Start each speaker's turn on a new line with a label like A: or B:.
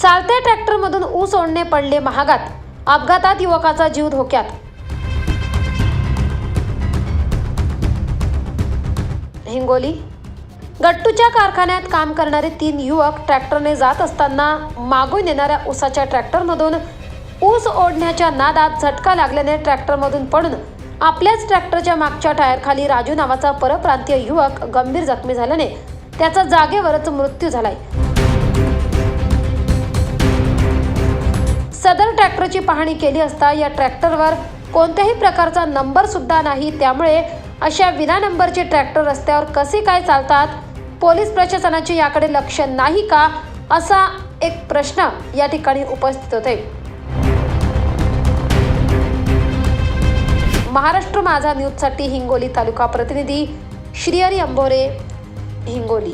A: चालत्या ट्रॅक्टरमधून ऊस ओढणे पडले महागात. अपघातात युवकाचा जीव धोक्यात. हिंगोली. गट्टूच्या कारखान्यात काम करणारे तीन युवक ट्रॅक्टरने जात असताना मागून येणाऱ्या ऊसाच्या ट्रॅक्टरमधून ऊस ओढण्याच्या नादात झटका लागल्याने ट्रॅक्टरमधून पडून आपल्याच ट्रॅक्टरच्या मागच्या टायरखाली राजू नावाचा परप्रांतीय युवक गंभीर जखमी झाल्याने त्याचा जागेवरच मृत्यू झालाय. सदर ट्रॅक्टरची पाहणी केली असता या ट्रॅक्टरवर कोणत्याही प्रकारचा नंबर सुद्धा नाही. त्यामुळे अशा विना नंबरचे ट्रॅक्टर रस्त्यावर कसे काय चालतात? पोलीस प्रशासनाचे याकडे लक्ष नाही का? असा एक प्रश्न या ठिकाणी उपस्थित होते महाराष्ट्र माझा न्यूजसाठी हिंगोली तालुका प्रतिनिधी श्रीहरी अंभोरे हिंगोली.